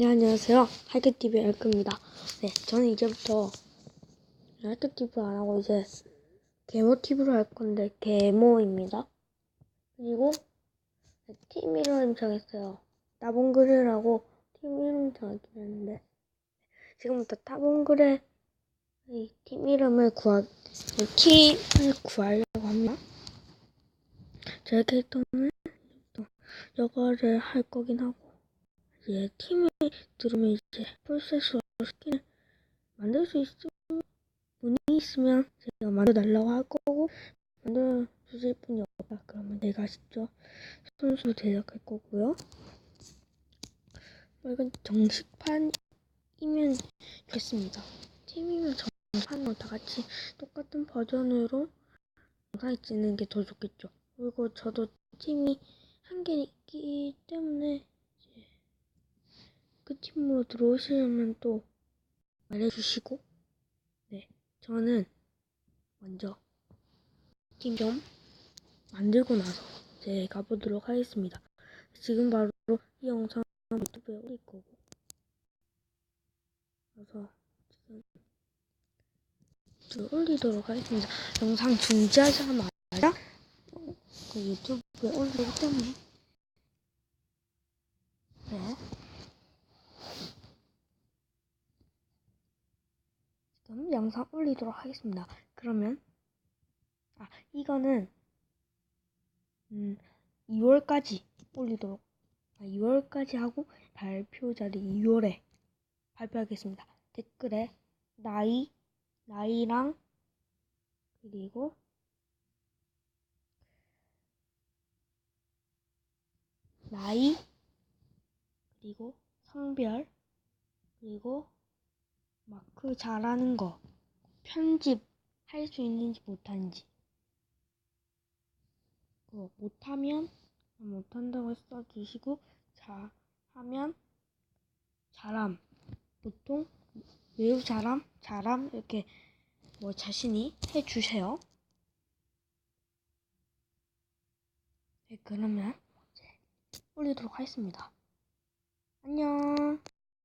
네, 안녕하세요. 하이트TV의 알크입니다. 네, 저는 이제부터 하이트TV 안 하고 이제 개모TV로 할 건데, 개모입니다. 그리고 네, 팀 이름 정했어요. 따봉그레라고 팀 이름 정하긴 했는데, 지금부터 따봉그레 이팀 이름을 구하, 팀을 구하려고 합니다. 제 캐릭터는 또 저거를 할 거긴 하고, 이제 팀을 들으면 이제 프로세스로 스킨을 만들 수 있으면 분이 있으면 제가 만들어 달라고 할 거고 만들어 주실 분이 없다 그러면 제가 직접 손수 제작할 거고요. 뭐 이건 정식판이면 좋겠습니다. 팀이면 정식판으로 다 같이 똑같은 버전으로 영상을 찍는 게 더 좋겠죠. 그리고 저도 팀이 한개 있기 때문에 그 팀으로 들어오시려면 또 말해주시고. 네 저는 먼저 팀 좀 만들고 나서 이제 가보도록 하겠습니다. 지금 바로 이 영상을 유튜브에 올릴 거고. 그래서 지금 저 올리도록 하겠습니다. 영상 중지하자마자 그 유튜브에 올리기 때문에. 네 지금 영상 올리도록 하겠습니다. 그러면 아 이거는 음 2월까지 올리도록 아, 2월까지 하고 발표 자리 2월에 발표하겠습니다. 댓글에 나이 나이랑 그리고 나이 그리고 성별 그리고 마크 잘하는 거, 편집 할 수 있는지 못하는지. 그 못하면 못한다고 써주시고 자 하면 잘함 보통 매우 잘함 잘함 이렇게 뭐 자신이 해주세요. 네 그러면 이제 올리도록 하겠습니다. 안녕.